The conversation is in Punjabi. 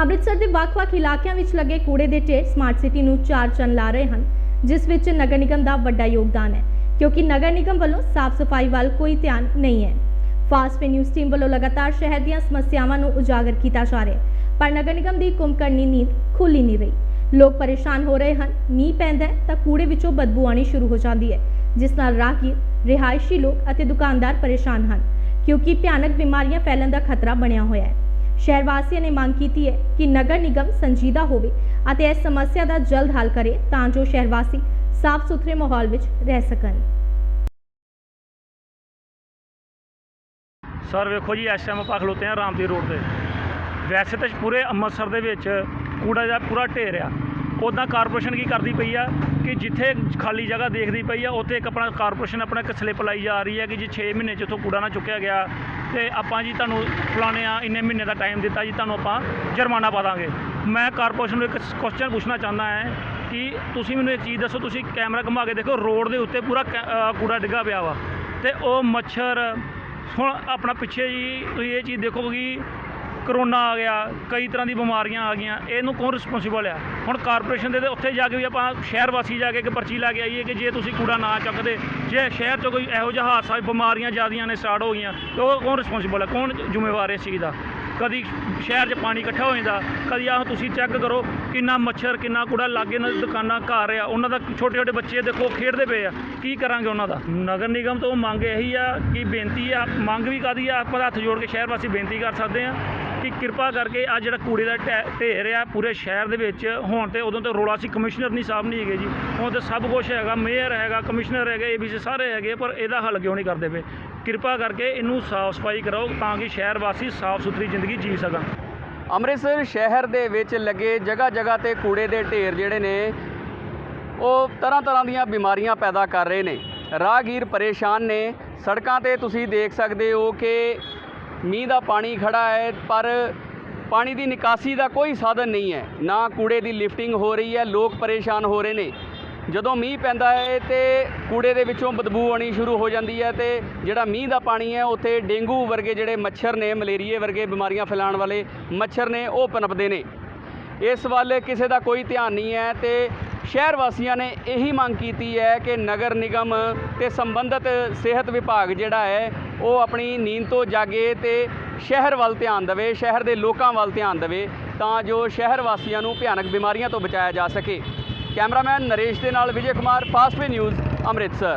ਅੰਮ੍ਰਿਤਸਰ ਦੇ ਵੱਖ-ਵੱਖ ਇਲਾਕਿਆਂ ਵਿੱਚ ਲੱਗੇ ਕੂੜੇ ਦੇ ਢੇਰ ਸਮਾਰਟ ਸਿਟੀ ਨੂੰ ਚਾਰ ਚੰਨ ਲਾ ਰਹੇ ਹਨ, ਜਿਸ ਵਿੱਚ ਨਗਰ ਨਿਗਮ ਦਾ ਵੱਡਾ ਯੋਗਦਾਨ ਹੈ, ਕਿਉਂਕਿ ਨਗਰ ਨਿਗਮ ਵੱਲੋਂ ਸਾਫ਼ ਸਫ਼ਾਈ ਵੱਲ ਕੋਈ ਧਿਆਨ ਨਹੀਂ ਹੈ। ਫਾਸਟ ਪੇ ਨਿਊਜ਼ ਟੀਮ ਵੱਲੋਂ ਲਗਾਤਾਰ ਸ਼ਹਿਰ ਦੀਆਂ ਸਮੱਸਿਆਵਾਂ ਨੂੰ ਉਜਾਗਰ ਕੀਤਾ ਜਾ ਰਿਹਾ ਪਰ ਨਗਰ ਨਿਗਮ ਦੀ ਕੁੰਭਕਰਨੀ ਨੀਂਦ ਖੁੱਲੀ ਨਹੀਂ ਰਹੀ। ਲੋਕ ਪਰੇਸ਼ਾਨ ਹੋ ਰਹੇ ਹਨ, ਮੀਂਹ ਪੈਂਦਾ ਤਾਂ ਕੂੜੇ ਵਿੱਚੋਂ ਬਦਬੂ ਆਣੀ ਸ਼ੁਰੂ ਹੋ ਜਾਂਦੀ ਹੈ, ਜਿਸ ਨਾਲ ਰਾਹਗੀਰ, ਰਿਹਾਇਸ਼ੀ ਲੋਕ ਅਤੇ ਦੁਕਾਨਦਾਰ ਪਰੇਸ਼ਾਨ ਹਨ, ਕਿਉਂਕਿ ਭਿਆਨਕ ਬਿਮਾਰੀਆਂ ਫੈਲਣ ਦਾ ਖਤਰਾ ਬਣਿਆ ਹੋਇਆ ਹੈ। ਸ਼ਹਿਰ ਵਾਸੀਆਂ ਨੇ ਮੰਗ ਕੀਤੀ ਹੈ ਕਿ ਨਗਰ ਨਿਗਮ ਸੰਜੀਦਾ ਹੋਵੇ ਅਤੇ ਇਸ ਸਮੱਸਿਆ ਦਾ ਜਲਦ ਹੱਲ ਕਰੇ ਤਾਂ ਜੋ ਸ਼ਹਿਰ ਵਾਸੀ ਸਾਫ਼ ਸੁਥਰੇ ਮਾਹੌਲ ਵਿੱਚ ਰਹਿ ਸਕਣ। ਸਰ, ਵੇਖੋ ਜੀ ਇਸ ਟਾਈਮ ਆਪਾਂ ਖਲੋਤੇ ਆ ਰਾਮਦੀਰ ਰੋਡ ਤੇ। ਵੈਸੇ ਤਾਂ ਪੂਰੇ ਅੰਮ੍ਰਿਤਸਰ ਦੇ ਵਿੱਚ ਕੂੜਾ ਦਾ ਪੂਰਾ ਢੇਰ ਆ। ਉੱਦਾਂ ਕਾਰਪੋਰੇਸ਼ਨ ਕੀ ਕਰਦੀ ਪਈ ਆ ਕਿ ਜਿੱਥੇ ਖਾਲੀ ਜਗ੍ਹਾ ਦੇਖਦੀ ਪਈ ਆ, ਉੱਥੇ ਇੱਕ ਆਪਣਾ ਕਾਰਪੋਰੇਸ਼ਨ ਆਪਣਾ ਇੱਕ ਸਲਿੱਪ ਲਾਈ ਜਾ ਰਹੀ ਹੈ ਕਿ ਜੀ 6 ਮਹੀਨੇ 'ਚ ਉੱਥੋਂ ਕੂੜਾ ਨਾ ਚੁੱਕਿਆ ਗਿਆ ਤੇ ਆਪਾਂ ਜੀ ਤੁਹਾਨੂੰ ਫਲਾਣੇ ਆ, ਇੰਨੇ ਮਹੀਨੇ ਦਾ ਟਾਈਮ ਦਿੱਤਾ ਜੀ, ਤੁਹਾਨੂੰ ਆਪਾਂ ਜੁਰਮਾਨਾ ਪਾ ਦਾਂਗੇ। ਮੈਂ ਕਾਰਪੋਰੇਸ਼ਨ ਨੂੰ ਇੱਕ ਕੁਐਸਚਨ ਪੁੱਛਣਾ ਚਾਹੁੰਦਾ ਹੈ ਕਿ ਤੁਸੀਂ ਮੈਨੂੰ ਇੱਕ ਚੀਜ਼ ਦੱਸੋ, ਤੁਸੀਂ ਕੈਮਰਾ ਘੁਮਾ ਕੇ ਦੇਖੋ ਰੋਡ ਦੇ ਉੱਤੇ ਪੂਰਾ ਕੈ- ਕੂੜਾ ਡਿੱਗਾ ਪਿਆ ਵਾ। ਤੇ ਉਹ ਮੱਛਰ, ਹੁਣ ਆਪਣਾ ਪਿੱਛੇ ਜੀ ਤੁਸੀਂ ਇਹ ਚੀਜ਼ ਦੇਖੋ ਕਿ ਕਰੋਨਾ ਆ ਗਿਆ, ਕਈ ਤਰ੍ਹਾਂ ਦੀ ਬਿਮਾਰੀਆਂ ਆ ਗਈਆਂ, ਇਹਨੂੰ ਕੌਣ ਰਿਸਪੌਂਸਿਬਲ ਆ? ਹੁਣ ਕਾਰਪੋਰੇਸ਼ਨ ਦੇ ਉੱਥੇ ਜਾ ਕੇ ਵੀ ਆਪਾਂ ਸ਼ਹਿਰ ਵਾਸੀ ਜਾ ਕੇ ਇੱਕ ਪਰਚੀ ਲਾ ਕੇ ਆਈਏ ਕਿ ਜੇ ਤੁਸੀਂ ਕੂੜਾ ਨਾ ਚੱਕਦੇ, ਜੇ ਸ਼ਹਿਰ 'ਚ ਕੋਈ ਇਹੋ ਜਿਹਾ ਹਾਦਸਾ ਬਿਮਾਰੀਆਂ ਜ਼ਿਆਦੀਆਂ ਨੇ ਸਟਾਰਟ ਹੋ ਗਈਆਂ, ਤੇ ਉਹ ਕੌਣ ਰਿਸਪੌਂਸਿਬਲ ਹੈ ਕੌਣ ਜ਼ਿੰਮੇਵਾਰ ਹੈ ਇਸ ਚੀਜ਼ ਦਾ? ਕਦੀ ਸ਼ਹਿਰ 'ਚ ਪਾਣੀ ਇਕੱਠਾ ਹੋ ਜਾਂਦਾ, ਕਦੀ ਆਹ ਤੁਸੀਂ ਚੈੱਕ ਕਰੋ ਕਿੰਨਾ ਮੱਛਰ, ਕਿੰਨਾ ਕੂੜਾ ਲਾਗੇ ਨਾਲ ਦੁਕਾਨਾਂ, ਘਰ ਆ, ਉਹਨਾਂ ਦਾ ਛੋਟੇ ਛੋਟੇ ਬੱਚੇ ਦੇਖੋ ਖੇਡਦੇ ਪਏ ਆ, ਕੀ ਕਰਾਂਗੇ ਉਹਨਾਂ ਦਾ? ਨਗਰ ਨਿਗਮ ਤੋਂ ਮੰਗ ਇਹੀ ਆ ਕਿ ਬੇਨਤੀ ਆ, ਮੰਗ ਵੀ ਕਾਦੀ ਆ, ਆਪਾਂ ਹੱਥ ਜੋੜ ਕੇ ਸ਼ਹਿਰ ਵਾਸੀ ਬੇਨਤੀ ਕਰ ਸਕਦੇ ਆ ਕਿ ਕਿਰਪਾ ਕਰਕੇ ਆ ਜਿਹੜਾ ਕੂੜੇ ਦਾ ਢੈ- ਢੇਰ ਆ ਪੂਰੇ ਸ਼ਹਿਰ ਦੇ ਵਿੱਚ, ਹੁਣ ਤੇ ਉਦੋਂ ਤੇ ਰੋਲਾ ਸੀ, ਕਮਿਸ਼ਨਰ ਨਹੀਂ ਸਾਹਿਬ ਨਹੀਂ ਹੈਗੇ ਜੀ। ਹੁਣ ਤੇ ਸਭ ਕੁਝ ਹੈਗਾ, ਮੇਅਰ ਹੈਗਾ, ਕਮਿਸ਼ਨਰ ਹੈਗੇ, ਏਬੀਸੀ ਸਾਰੇ ਹੈਗੇ, ਪਰ ਇਹਦਾ ਹੱਲ ਕਿਉਂ ਨਹੀਂ ਕਰਦੇ ਪਏ? ਕਿਰਪਾ ਕਰਕੇ ਇਹਨੂੰ ਸਾਫ਼ ਸਫ਼ਾਈ ਕਰਾਓ ਤਾਂ ਕਿ ਸ਼ਹਿਰ ਵਾਸੀ ਸਾਫ਼ ਸੁਥਰੀ ਜ਼ਿੰਦਗੀ ਜੀ ਸਕਣ। ਅੰਮ੍ਰਿਤਸਰ ਸ਼ਹਿਰ ਦੇ ਵਿੱਚ ਲੱਗੇ ਜਗ੍ਹਾ ਜਗ੍ਹਾ ਤੇ ਕੂੜੇ ਦੇ ਢੇਰ ਜਿਹੜੇ ਨੇ, ਉਹ ਤਰ੍ਹਾਂ ਤਰ੍ਹਾਂ ਦੀਆਂ ਬਿਮਾਰੀਆਂ ਪੈਦਾ ਕਰ ਰਹੇ ਨੇ। ਰਾਹਗੀਰ ਪਰੇਸ਼ਾਨ ਨੇ। ਸੜਕਾਂ ਤੇ ਤੁਸੀਂ ਦੇਖ ਸਕਦੇ ਹੋ ਕਿ ਮੀਂਹ ਦਾ ਪਾਣੀ ਖੜਾ ਹੈ, ਪਰ ਪਾਣੀ ਦੀ ਨਿਕਾਸੀ ਦਾ ਕੋਈ ਸਾਧਨ ਨਹੀਂ ਹੈ। ਨਾ ਕੂੜੇ ਦੀ ਲਿਫਟਿੰਗ ਹੋ ਰਹੀ ਹੈ, ਲੋਕ ਪਰੇਸ਼ਾਨ ਹੋ ਰਹੇ ਨੇ। ਜਦੋਂ ਮੀਂਹ ਪੈਂਦਾ ਹੈ ਤੇ ਕੂੜੇ ਦੇ ਵਿੱਚੋਂ ਬਦਬੂ ਆਣੀ ਸ਼ੁਰੂ ਹੋ ਜਾਂਦੀ ਹੈ ਤੇ ਜਿਹੜਾ ਮੀਂਹ ਦਾ ਪਾਣੀ ਹੈ, ਉੱਥੇ ਡੇਂਗੂ ਵਰਗੇ ਜਿਹੜੇ ਮੱਛਰ ਨੇ, ਮਲੇਰੀਏ ਵਰਗੇ ਬਿਮਾਰੀਆਂ ਫੈਲਾਉਣ ਵਾਲੇ ਮੱਛਰ ਨੇ, ਉਹ ਪਨਪਦੇ ਨੇ। ਇਸ ਵੱਲ ਕਿਸੇ ਦਾ ਕੋਈ ਧਿਆਨ ਨਹੀਂ ਹੈ ਤੇ ਸ਼ਹਿਰ ਵਾਸੀਆਂ ਨੇ ਇਹੀ ਮੰਗ ਕੀਤੀ ਹੈ ਕਿ ਨਗਰ ਨਿਗਮ ਤੇ ਸੰਬੰਧਿਤ ਸਿਹਤ ਵਿਭਾਗ ਜਿਹੜਾ ਹੈ ਉਹ ਆਪਣੀ ਨੀਂਦ ਤੋਂ ਜਾਗੇ ਤੇ ਸ਼ਹਿਰ ਵੱਲ ਧਿਆਨ ਦੇਵੇ, ਸ਼ਹਿਰ ਦੇ ਲੋਕਾਂ ਵੱਲ ਧਿਆਨ ਦੇਵੇ, ਤਾਂ ਜੋ ਸ਼ਹਿਰ ਵਾਸੀਆਂ ਨੂੰ ਭਿਆਨਕ ਬਿਮਾਰੀਆਂ ਤੋਂ ਬਚਾਇਆ ਜਾ ਸਕੇ। ਕੈਮਰਾਮੈਨ ਨਰੇਸ਼ ਦੇ ਨਾਲ ਵਿਜੇ ਕੁਮਾਰ ਫਾਸਟਵੇ ਨਿਊਜ਼ ਅੰਮ੍ਰਿਤਸਰ।